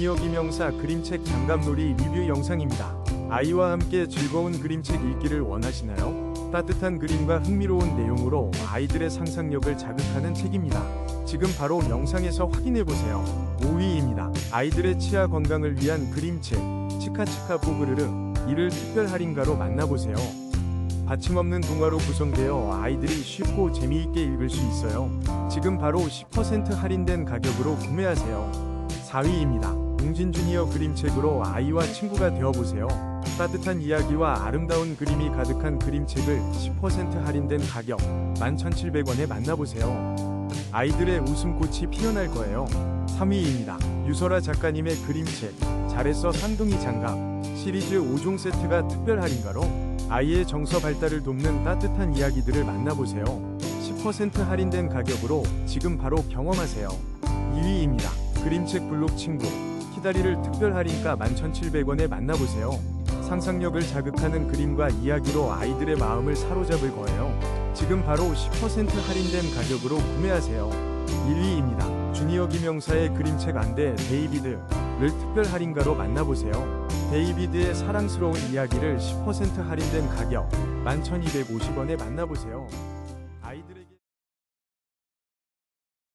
주니어 김영사 그림책 장갑놀이 리뷰 영상입니다. 아이와 함께 즐거운 그림책 읽기를 원하시나요? 따뜻한 그림과 흥미로운 내용으로 아이들의 상상력을 자극하는 책입니다. 지금 바로 영상에서 확인해보세요. 5위입니다. 아이들의 치아 건강을 위한 그림책 치카치카 뽀그르르 이를 특별 할인가로 만나보세요. 받침 없는 동화로 구성되어 아이들이 쉽고 재미있게 읽을 수 있어요. 지금 바로 10% 할인된 가격으로 구매하세요. 4위입니다. 웅진 주니어 그림책으로 아이와 친구가 되어보세요. 따뜻한 이야기와 아름다운 그림이 가득한 그림책을 10% 할인된 가격 11,700원에 만나보세요. 아이들의 웃음꽃이 피어날 거예요. 3위입니다. 유설아 작가님의 그림책 잘했어 쌍둥이 장갑 시리즈 5종 세트가 특별 할인가로 아이의 정서 발달을 돕는 따뜻한 이야기들을 만나보세요. 10% 할인된 가격으로 지금 바로 경험하세요. 2위입니다. 그림책 블록 친구 키다리를 특별 할인가 11,700원에 만나보세요. 상상력을 자극하는 그림과 이야기로 아이들의 마음을 사로잡을 거예요. 지금 바로 10% 할인된 가격으로 구매하세요. 1위입니다. 주니어 김영사의 그림책 안대 데이비드를 특별 할인가로 만나보세요. 데이비드의 사랑스러운 이야기를 10% 할인된 가격 11,250원에 만나보세요.